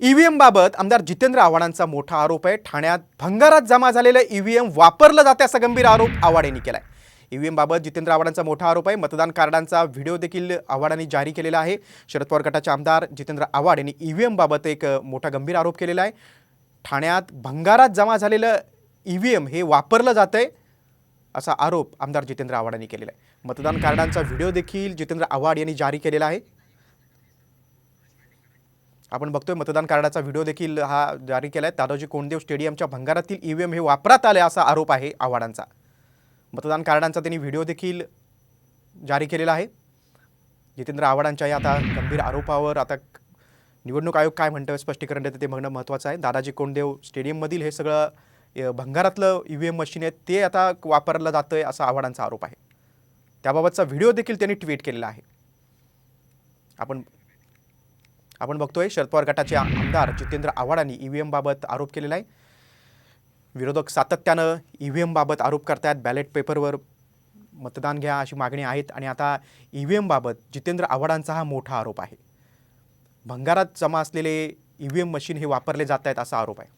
EVM बाबत आमदार जितेंद्र आव्हाडांचा मोठा आरोप आहे. ठाण्यात भंगारात जमा झालेलं ईव्हीएम वापरलं जाते असा गंभीर आरोप आव्हाड यांनी आहे ईव्हीएम बाबत जितेंद्र आव्हाडांचा मोठा आरोप आहे. मतदान कार्डांचा व्हिडिओ देखील आव्हाडांनी जारी केलेला आहे. शरद पवार गटाचे आमदार जितेंद्र आव्हाड यांनी ईव्हीएम बाबत एक मोठा गंभीर आरोप केलेला आहे. ठाण्यात भंगारात जमा झालेलं ईव्हीएम हे वापरलं जातंय असा आरोप आमदार जितेंद्र आव्हाडांनी केलेला आहे. मतदान कार्डांचा व्हिडिओ देखील जितेंद्र आव्हाड यांनी जारी केलेला आहे. आपण बघतोय मतदान कार्डाचा व्हिडिओ देखील हा जारी केला आहे दादोजी कोंडदेव स्टेडियमच्या भंगारातील ईव्हीएम हे वापरात आले असा आरोप आहे आव्हाडांचा. मतदान कार्डांचा त्यांनी व्हिडिओ देखील जारी केलेला आहे. जितेंद्र आव्हाडांच्या या आता गंभीर आरोपावर आता निवडणूक आयोग काय म्हणतं स्पष्टीकरण देतं ते बघणं महत्त्वाचं आहे. दादाजी कोंडदेव स्टेडियममधील हे सगळं भंगारातलं ई व्ही एम मशीन आहे ते आता वापरलं जातं आहे असा आव्हाडांचा आरोप आहे. त्याबाबतचा व्हिडिओ देखील त्यांनी ट्विट केलेला आहे. आपण आपण बघतोय शरद पवार गटाचे आमदार जितेंद्र आव्हाडांनी ई एमबाबत आरोप केलेला आहे. विरोधक सातत्यानं ई व्ही एमबाबत आरोप करतायत बॅलेट पेपरवर मतदान घ्या अशी मागणी आहेत आणि आता ई व्ही एमबाबत जितेंद्र आव्हाडांचा हा मोठा आरोप आहे. भंगारात जमा असलेले ई व्ही एम मशीन हे वापरले जात आहेत असा आरोप आहे.